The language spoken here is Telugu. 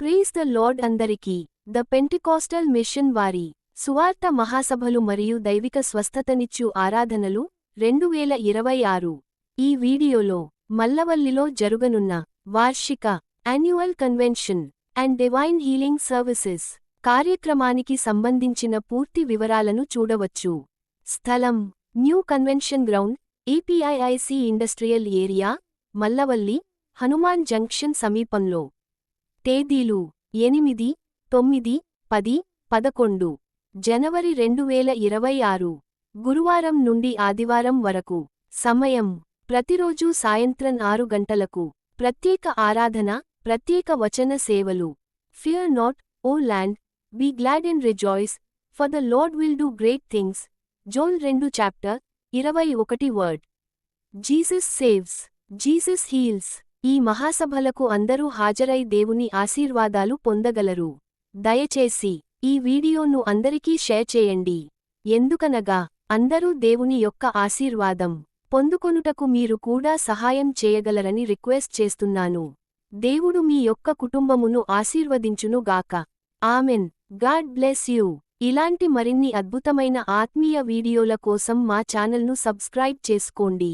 ప్రీజ్ ద లార్డ్ అందరికీ. ద పెంటికాస్టల్ మిషన్ వారి సువార్త మహాసభలు మరియు దైవిక స్వస్థతనిచ్చు ఆరాధనలు రెండు వేల ఇరవై ఆరు. ఈ వీడియోలో మల్లవల్లిలో జరుగనున్న వార్షిక annual convention and divine healing services కార్యక్రమానికి సంబంధించిన పూర్తి వివరాలను చూడవచ్చు. స్థలం new convention ground EPIIC industrial area Mallavalli Hanuman junction సమీపంలో. తేదీలు ఎనిమిది తొమ్మిది పది పదకొండు. జనవరి రెండు వేల ఇరవై ఆరు. గురువారం నుండి ఆదివారం వరకు. సమయం. ప్రతిరోజూ సాయంత్రం ఆరు గంటలకు. ప్రత్యేక ఆరాధన ప్రత్యేక వచన సేవలు. Fear not O land be glad and rejoice for the Lord will do great things Joel రెండు చాప్టర్ ఇరవై ఒకటి word. Jesus saves. Jesus heals. ఈ మహాసభలకు అందరూ హాజరై దేవుని ఆశీర్వాదాలు పొందగలరు. దయచేసి ఈ వీడియోను అందరికీ షేర్ చేయండి. ఎందుకనగా అందరూ దేవుని యొక్క ఆశీర్వాదం పొందుకొనుటకు మీరు కూడా సహాయం చేయగలరని రిక్వెస్ట్ చేస్తున్నాను. దేవుడు మీ యొక్క కుటుంబమును ఆశీర్వదించును గాక. ఆమెన్. God bless you. ఇలాంటి మరిన్ని అద్భుతమైన ఆత్మీయ వీడియోల కోసం మా ఛానల్ను సబ్స్క్రైబ్ చేసుకోండి.